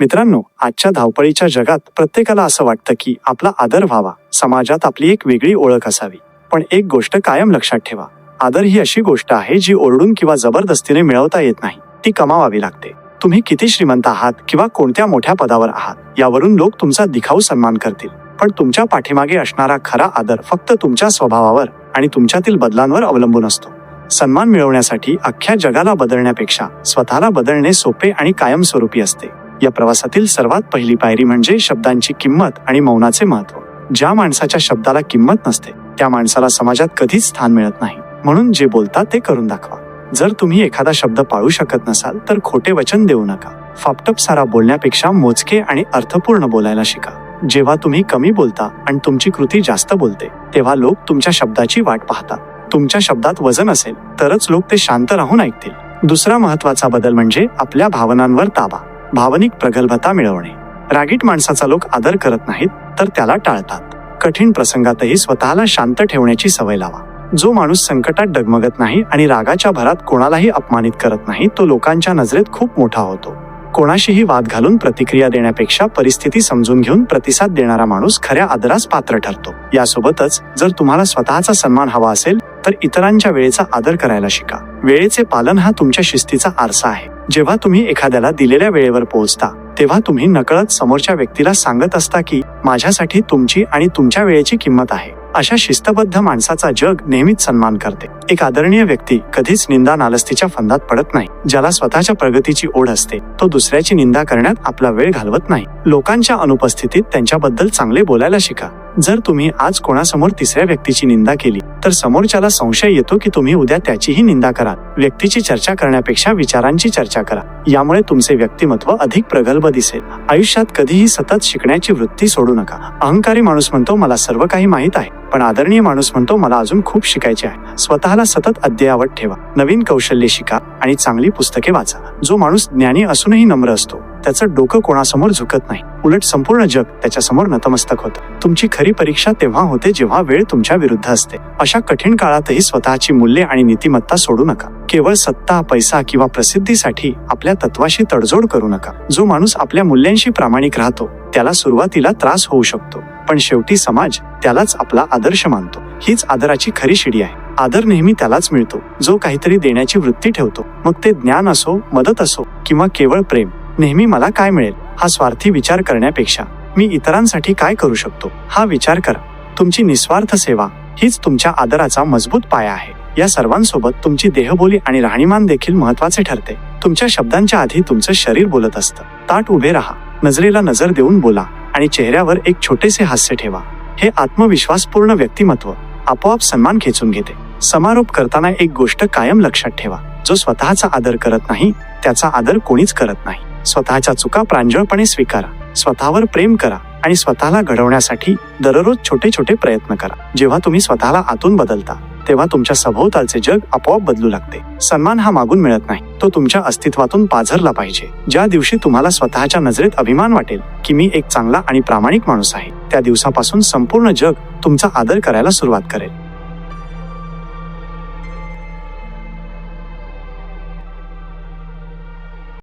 मित्रांनो आजच्या धावपळीच्या जगात प्रत्येकाला असं वाटतं की आपला आदर व्हावा. समाजात आपली एक वेगळी ओळख असावी. पण एक गोष्ट कायम लक्षात ठेवा. आदर ही अशी गोष्ट आहे जी ओरडून किंवा जबरदस्तीने मिळवता येत नाही. ती कमावावी लागते. तुम्ही किती श्रीमंत आहात किंवा कोणत्या मोठ्या पदावर आहात यावरून लोक तुमचा दिखाऊ सन्मान करतील. पण तुमच्या पाठीमागे असणारा खरा आदर फक्त तुमच्या स्वभावावर आणि तुमच्यातील बदलांवर अवलंबून असतो. सन्मान मिळवण्यासाठी अख्ख्या जगाला बदलण्यापेक्षा स्वतःला बदलणे सोपे आणि कायमस्वरूपी असते. या प्रवासातील सर्वात पहिली पायरी म्हणजे शब्दांची किंमत आणि मौनाचे महत्त्व. ज्या माणसाच्या शब्दाला किंमत नसते त्या माणसाला समाजात कधीच स्थान मिळत नाही. म्हणून जे बोलता ते करून दाखवा. जर तुम्ही एखादा शब्द पाळू शकत नसाल तर खोटे वचन देऊ नका. फापटप सारा बोलण्यापेक्षा मोजके आणि अर्थपूर्ण बोलायला शिका. जेव्हा तुम्ही कमी बोलता आणि तुमची कृती जास्त बोलते तेव्हा लोक तुमच्या शब्दाची वाट पाहतात. तुमच्या शब्दात वजन असेल तरच लोक ते शांत राहून ऐकतील. दुसरा महत्त्वाचा बदल म्हणजे आपल्या भावनांवर ताबा. भावनिक प्रगल्भता मिळवणे. रागीट माणसाचा लोक आदर करत नाहीत तर त्याला टाळतात. कठीण प्रसंगातही स्वतःला शांत ठेवण्याची सवय लावा. जो माणूस संकटात डगमगत नाही आणि रागाच्या भरात कोणालाही अपमानित करत नाही तो लोकांच्या नजरेत खूप मोठा होतो. कोणाशीही वाद घालून प्रतिक्रिया देण्यापेक्षा परिस्थिती समजून घेऊन प्रतिसाद देणारा माणूस खऱ्या आदरास पात्र ठरतो. यासोबतच जर तुम्हाला स्वतःचा सन्मान हवा असेल तर इतरांच्या वेळेचा आदर करायला शिका. वेळेचे पालन हा तुमच्या शिस्तीचा आरसा आहे. जेव्हा तुम्ही एखाद्याला दिलेल्या वेळेवर पोहोचता तेव्हा तुम्ही नकळत समोरच्या व्यक्तीला सांगत असता की माझ्यासाठी तुमची आणि तुमच्या वेळेची किंमत आहे. अशा शिस्तबद्ध माणसाचा जग नेहमीच सन्मान करते. एक आदरणीय व्यक्ती कधीच निंदा नालस्तीच्या फंदात पडत नाही ज्याला स्वतःच्या प्रगतीची ओढ असते. तो दुसऱ्याची निंदा करण्यात आपला वेळ घालवत नाही. लोकांच्या अनुपस्थितीत त्यांच्याबद्दल चांगले बोलायला शिका. जर तुम्ही आज कोणासमोर तिसऱ्या व्यक्तीची निंदा केली तर समोरच्याला संशय येतो की तुम्ही उद्या त्याचीही निंदा करा व्यक्तीची चर्चा करण्यापेक्षा विचारांची चर्चा करा. यामुळे तुमचे व्यक्तिमत्व अधिक प्रगल्भ दिसेल. आयुष्यात कधीही सतत शिकण्याची वृत्ती सोडू नका. अहंकारी माणूस म्हणतो मला सर्व काही माहीत आहे. पण आदरणीय माणूस म्हणतो मला अजून खूप शिकायचे आहे. स्वतःला सतत अद्ययावत ठेवा. नवीन कौशल्य शिका आणि चांगली पुस्तके वाचा. जो माणूस ज्ञानी असूनही नम्र असतो. त्याचं डोकं कोणासमोर झुकत नाही. उलट संपूर्ण जग त्याच्यासमोर नतमस्तक होतं. तुमची खरी परीक्षा तेव्हा होते जेव्हा वेळ तुमच्या विरुद्ध असते. अशा कठीण काळातही स्वतःची मूल्ये आणि नीतिमत्ता सोडू नका. केवळ सत्ता पैसा किंवा प्रसिद्धीसाठी आपल्या तत्वाशी तडजोड करू नका. जो माणूस आपल्या मूल्यांशी प्रामाणिक राहतो त्याला सुरुवातीला त्रास होऊ शकतो. पण शेवटी समाज त्यालाच आपला आदर्श मानतो. हीच आदराची खरी शिडी आहे. आदर नेहमी त्यालाच मिळतो. जो काहीतरी देण्याची वृत्ती ठेवतो मग ते ज्ञान असो मदत असो किंवा केवळ प्रेम. नेहमी मला काय मिळेल? हा स्वार्थी विचार करण्यापेक्षा मी इतरांसाठी काय करू शकतो? हा विचार करा. तुमची निस्वार्थ सेवा हीच तुमच्या आदराचा मजबूत पाया आहे. या सर्वांसोबत तुमची देहबोली आणि राहणीमान देखील महत्त्वाचे ठरते. तुमच्या शब्दांच्या आधी तुमचं शरीर बोलत असतं. ताट उभे राहा. नजरेला नजर देऊन बोला आणि चेहऱ्यावर एक छोटेसे हास्य ठेवा. हे आत्मविश्वासपूर्ण व्यक्तिमत्व आपोआप सन्मान खेचून घेते. समारोप करताना एक गोष्ट कायम लक्षात ठेवा. जो स्वतःचा आदर करत नाही त्याचा आदर कोणीच करत नाही. स्वतःच्या चुका प्रांजळपणे स्वीकारा. स्वतःवर प्रेम करा आणि स्वतःला घडवण्यासाठी दररोज छोटे छोटे प्रयत्न करा. जेव्हा तुम्ही स्वतःला आतून बदलता तेव्हा तुमच्या सभोवतालचे जग आपोआप बदलू लागते. सन्मान हा मागून मिळत नाही. तो तुमच्या अस्तित्वातून पाझरला पाहिजे. ज्या दिवशी तुम्हाला स्वतःच्या नजरेत अभिमान वाटेल की मी एक चांगला आणि प्रामाणिक माणूस आहे त्या दिवसापासून संपूर्ण जग तुमचा आदर करायला सुरुवात करेल.